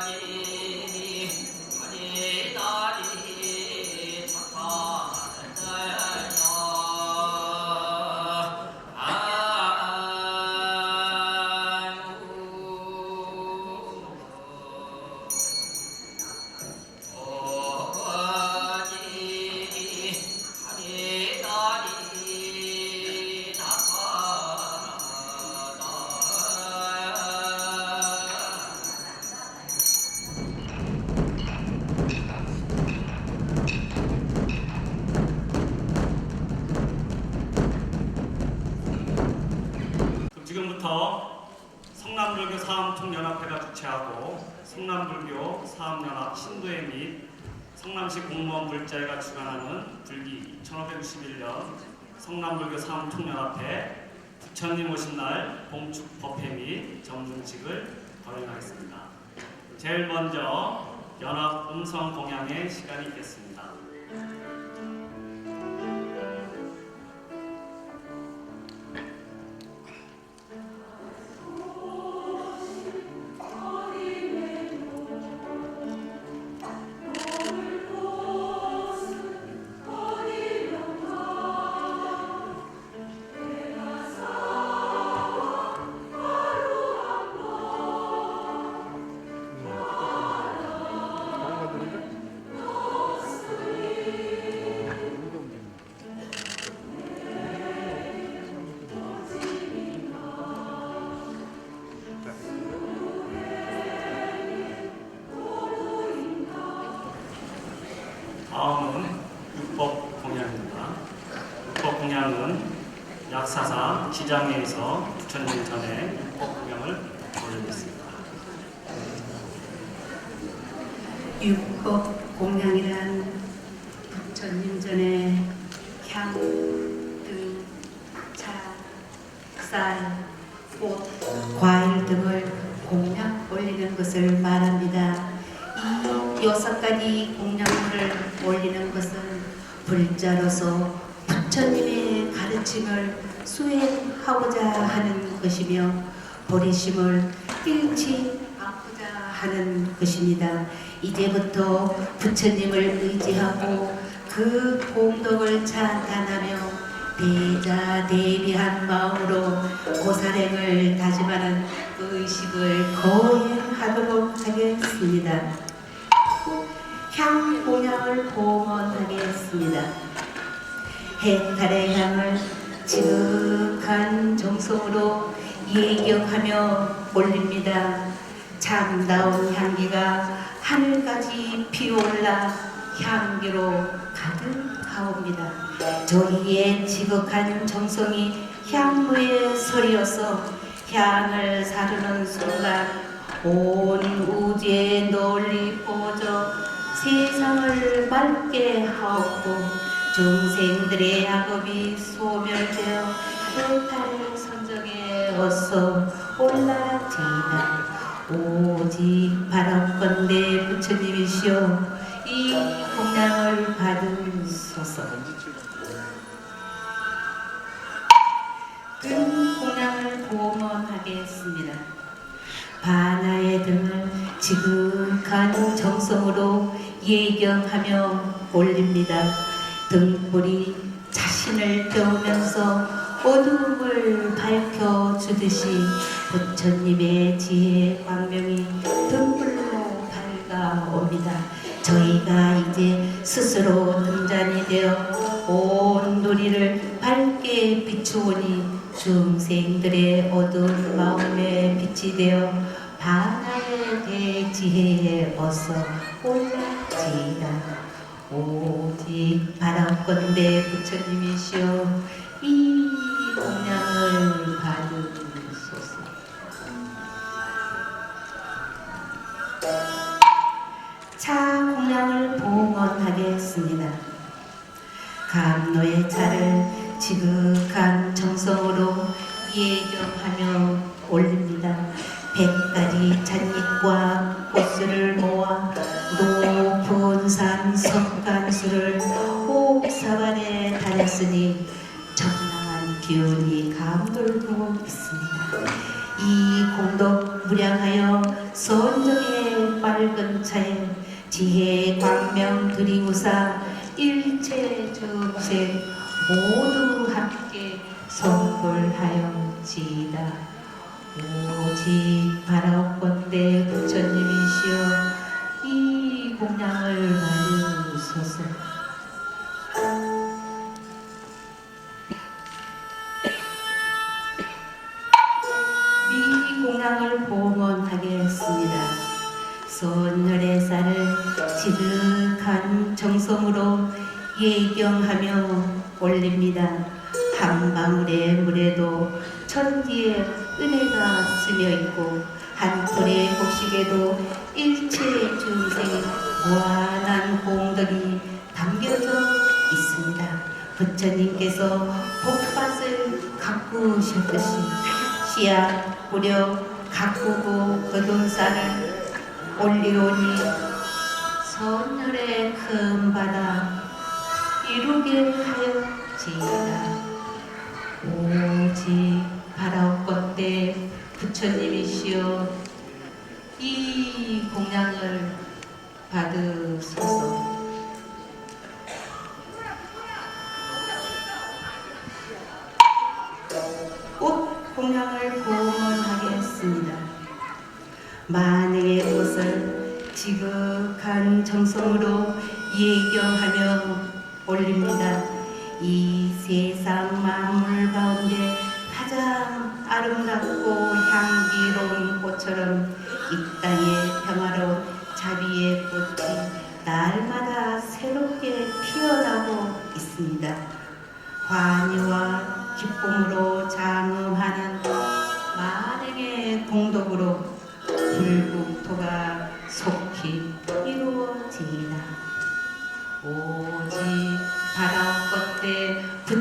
그 성남불교 사암총연합회가 주최하고 성남불교 사암연합 신도회 및 성남시 공무원 불자회가 주관하는 불기 1561년 성남불교 사암총연합회 부처님 오신 날 봉축 법회 및 정중식을 거행하겠습니다. 제일 먼저 연합 음성 공양의 시간이 있겠습니다. 지장에서 부처님 전에 육법 공양을 올리겠습니다. 육법 공양이란 부처님 전에 향, 등, 차, 쌀, 꽃, 과일 등을 공양 올리는 것을 말합니다. 이 여섯 가지 공양물을 올리는 것은 불자로서 부처님의 가르침을 수행하고자 하는 것이며 보리심을 잃지 않고자 하는 것입니다. 이제부터 부처님을 의지하고 그 공덕을 찬탄하며 대자 대비한 마음으로 고사행을 다짐하는 의식을 거행하도록 하겠습니다. 향 공양을 봉헌하겠습니다. 해탈의 향을 지극한 정성으로 예경하며 올립니다. 참다운 향기가 하늘까지 피어올라 향기로 가득하옵니다. 저희의 지극한 정성이 향로에 서리어서 향을 사르는 순간 온 우주에 널리 퍼져 세상을 맑게 하옵고 중생들의 악업이 소멸되어 해탈 선정에 어서 올라지이다. 오직 바라건대 부처님이시여 이 공양을 받으소서. 큰 공양을 봉헌하겠습니다. 바나의 등을 지극한 정성으로 예경하며 올립니다. 등불이 자신을 깨우면서 어둠을 밝혀 주듯이 부처님의 지혜 광명이 등불로 밝아옵니다. 저희가 이제 스스로 등잔이 되어 온 누리를 밝게 비추오니 중생들의 어두운 마음에 빛이 되어 바나의 대지혜에 어서 올라지이다. 오직 바람건대 부처님이시여 이 공양을 받으소서. 차 공양을 봉헌하겠습니다. 감노의 차를 지극한 정성으로 예경하며 올립니다. 백가지 잔 다녔으니 청량한 기운이 감돌고 있습니다. 이 공덕 무량하여 선정의 맑은 차에 지혜 광명 드리우사 일체 중생 모두 함께 선불하여지이다 오직 바라옵건대 부처님이시여 이 공양을 이 공양을 봉헌하겠습니다. 손열의 쌀을 지극한 정성으로 예경하며 올립니다. 한 방울의 물에도 천지의 은혜가 스며 있고 한 톨의 곡식에도 일체 중생의 무한한 공덕이 담겨져 있습니다. 부처님께서 복밭을 가꾸셨듯이 씨앗 뿌려 가꾸고 거둔 쌀을 올리오니 선열의 큰 바다 이루게 하였지이다. 오직 바라옵건대 부처님이시여 이 공양을 받으소서. 정성으로 예경하며 올립니다. 이 세상 만물 가운데 가장 아름답고 향기로운 꽃처럼 이 땅의 평화로운 자비의 꽃이 날마다 새롭게 피어나고 있습니다. 환희와 기쁨으로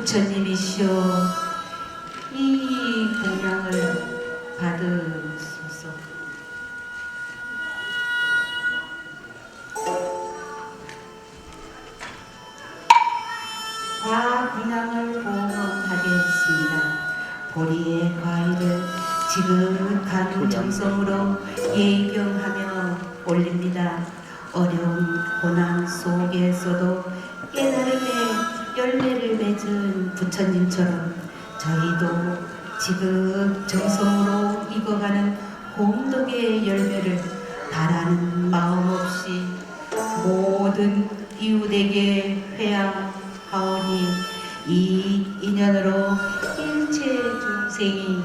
부처님이시여 이 공양을 받으소서. 과 공양을 봉헌하겠습니다. 보리의 과일을 지극한 정성으로 예경하며 올립니다. 어려운 고난 속에서도 깨달음의 열매를 맺은 부처님처럼 저희도 지극 정성으로 익어가는 공덕의 열매를 바라는 마음 없이 모든 이웃에게 회양하오니 이 인연으로 일체 중생이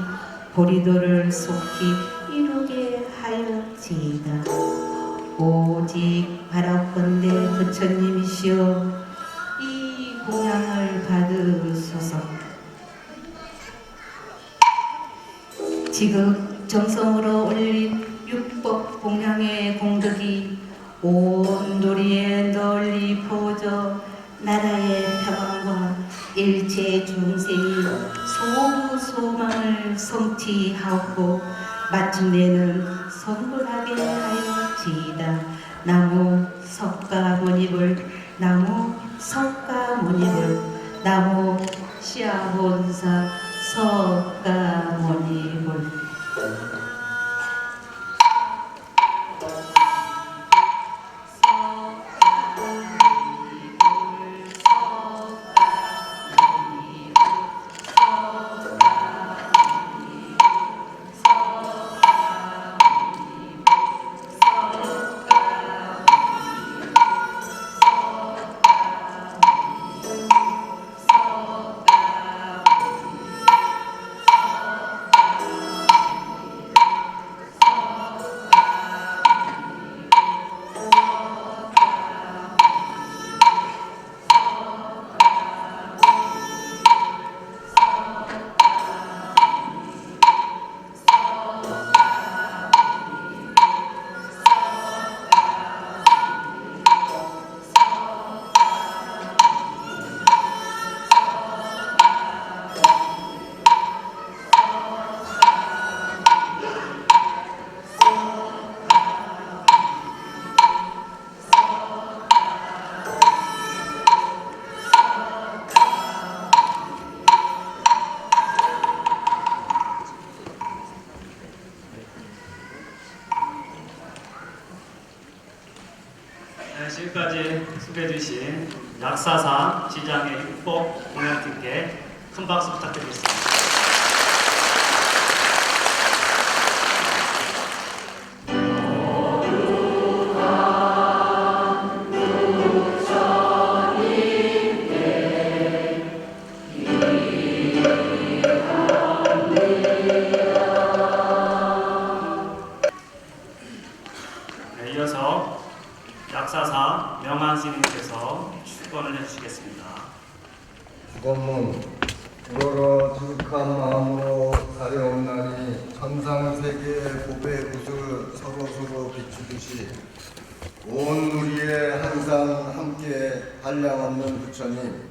보리도를 속히 이루게 하여지이다. 오직 바라건대 부처님이시여 이 공양을 받으소서. 지극 정성으로 올린 육법 공양의 공덕이 온 도리에 널리 퍼져 나라의 평안과 일체 중생이 소무 소망을 성취하고 마침내는 선불하게 하여지이다. 나무 석가모니불 나무 석가모니불 나무 시아본사 석 입회주신 약사사 지장의 육법 공연팀께 큰 박수 부탁드리겠습니다. 네, 이어서 약사사 명한 스님께서 축원을 해주시겠습니다. 주건문 우러러 지극한 마음으로 달려옵나니 천상세계의 보배 굿을 서로서로 비추듯이 온 누리에 항상 함께 한량없는 부처님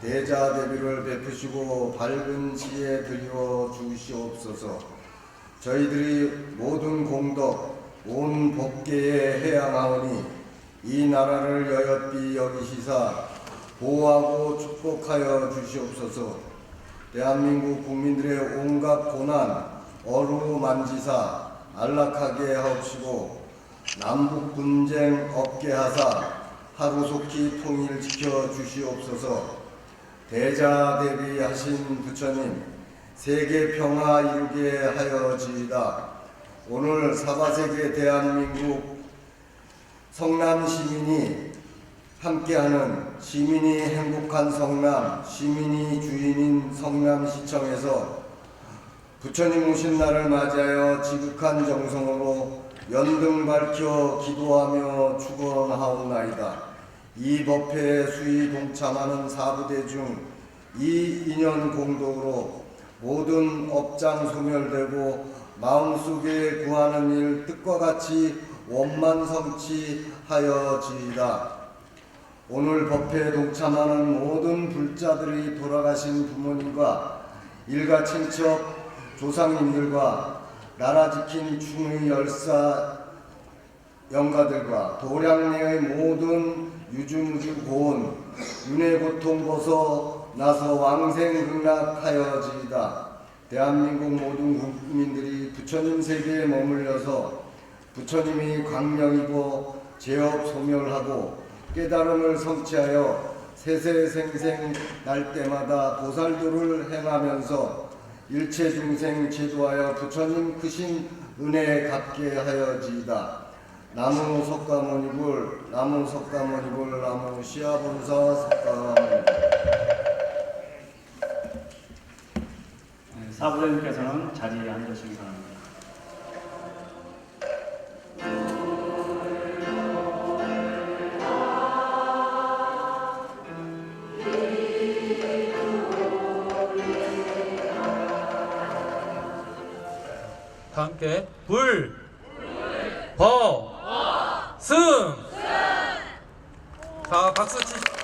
대자 대비를 베푸시고 밝은 지혜 드리워 주시옵소서 저희들이 모든 공덕 온 법계에 해양하오니 이 나라를 여엽비 여기시사 보호하고 축복하여 주시옵소서. 대한민국 국민들의 온갖 고난 어루 만지사 안락하게 하옵시고 남북 분쟁 없게 하사 하루속히 통일 지켜 주시옵소서. 대자 대비하신 부처님 세계 평화 이루게 하여 지이다. 오늘 사바세계 대한민국 성남 시민이 함께하는 시민이 행복한 성남, 시민이 주인인 성남시청에서 부처님 오신 날을 맞이하여 지극한 정성으로 연등 밝혀 기도하며 축원하옵나이다. 이 법회에 수의 동참하는 사부대 중 이 인연 공덕으로 모든 업장 소멸되고 마음속에 구하는 일 뜻과 같이 원만 성취하여지이다. 오늘 법회에 동참하는 모든 불자들이 돌아가신 부모님과 일가 친척 조상님들과 나라 지킨 충의 열사 영가들과 도량 내의 모든 유중주 고온 윤회 고통 벗어 나서 왕생 극락하여지이다. 대한민국 모든 국민들이 부처님 세계에 머물려서 부처님이 광명이고 제업 소멸하고 깨달음을 성취하여 세세생생 날 때마다 보살도를 행하면서 일체 중생 제도하여 부처님 크신 은혜 갚게 하여지이다. 나무 석가모니불 나무 석가모니불 나무 시아본사 석가모니불 사부장님께서는 자리에 앉으시기 바랍니다. 다 함께 불, 법, 승. 자 박수 치.